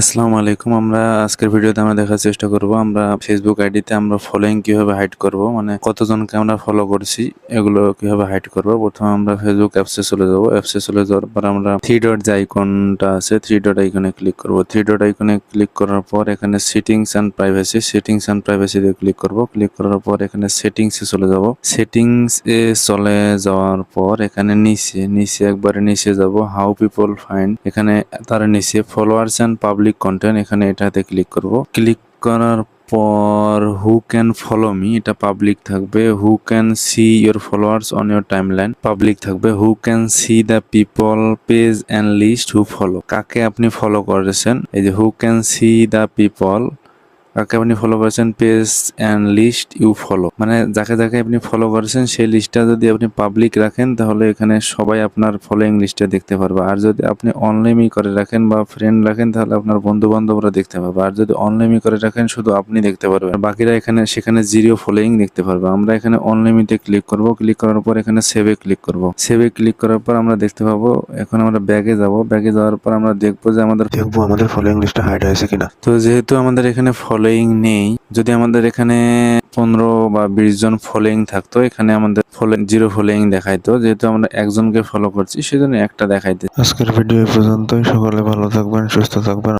আসসালামু আলাইকুম। আমরা আজকের ভিডিওতে আমরা দেখার চেষ্টা করব, আমরা ফেসবুক আইডিতে আমরা ফলোইং কীভাবে হাইড করব মানে কতজনকে আমরা ফলো করছি, এগুলো কীভাবে হাইড করব। প্রথমে আমরা ফেসবুক অ্যাপসে চলে যাব। অ্যাপসে চলে যাওয়ার পর আমরা থ্রি ডট যে আইকনটা আছে থ্রি ডট আইকনে ক্লিক করব। থ্রি ডট আইকনে ক্লিক করার পর এখানে settings and privacy settings and প্রাইভেসিতে click করব। ক্লিক করার পর এখানে সেটিংসে চলে যাব। সেটিংস এ চলে যাওয়ার পর এখানে নিচে নিচে একবারে নিচে যাব। হাউ পিপল ফাইন্ড এখানে তার নিচে ফলোয়ার্স অ্যান্ড পাবলিক কন্টেন্ট এখানে এটাতে ক্লিক করব। ক্লিক করার পর হু ক্যান ফলো মি এটা পাবলিক থাকবে। Who can see your followers on your timeline public থাকবে। Who can see the people page and list who follow কাকে আপনি ফলো করেছেন? এই যে who can see the people কাকে আপনি ফলো করেছেন page and list you follow মানে যাকে যাকে আপনি ফলো করেছেন সেই লিস্টটা যদি আপনি পাবলিক রাখেন তাহলে এখানে সবাই আপনার ফলোয়িং লিস্টে দেখতে পারবে। আর যদি আপনি অনলাইনই করে রাখেন বা ফ্রেন্ড রাখেন তাহলে আপনার বন্ধু বান্ধবরা দেখতে পারবে। আর যদি অনলাইনই করে রাখেন শুধু আপনি দেখতে পারবেন। বাকিরা এখানে সেখানে জিরো ফলোয়িং দেখতে পারবে। আমরা এখানে অনলিমিটে ক্লিক করব। ক্লিক করার পর এখানে সেভে ক্লিক করব। সেভে ক্লিক করার পর আমরা দেখতে পাবো এখন আমরা ব্যাগে যাব। ব্যাগে যাওয়ার পর আমরা দেখব যে আমাদের দেখব আমাদের ফলোয়িং লিস্টে হাইড হয়েছে কিনা। তো যেহেতু আমাদের এখানে ফলোয়িং নেই। যদি আমাদের এখানে পনেরো বা বিশ জন ফলোয়িং থাকতো, এখানে আমাদের জিরো ফলোয়িং দেখাইতো। যেহেতু আমরা একজনকে ফলো করছি, সেজন্য একটা দেখাইতে আজকের ভিডিও পর্যন্ত পর্যন্তই। সকলে ভালো থাকবেন, সুস্থ থাকবেন।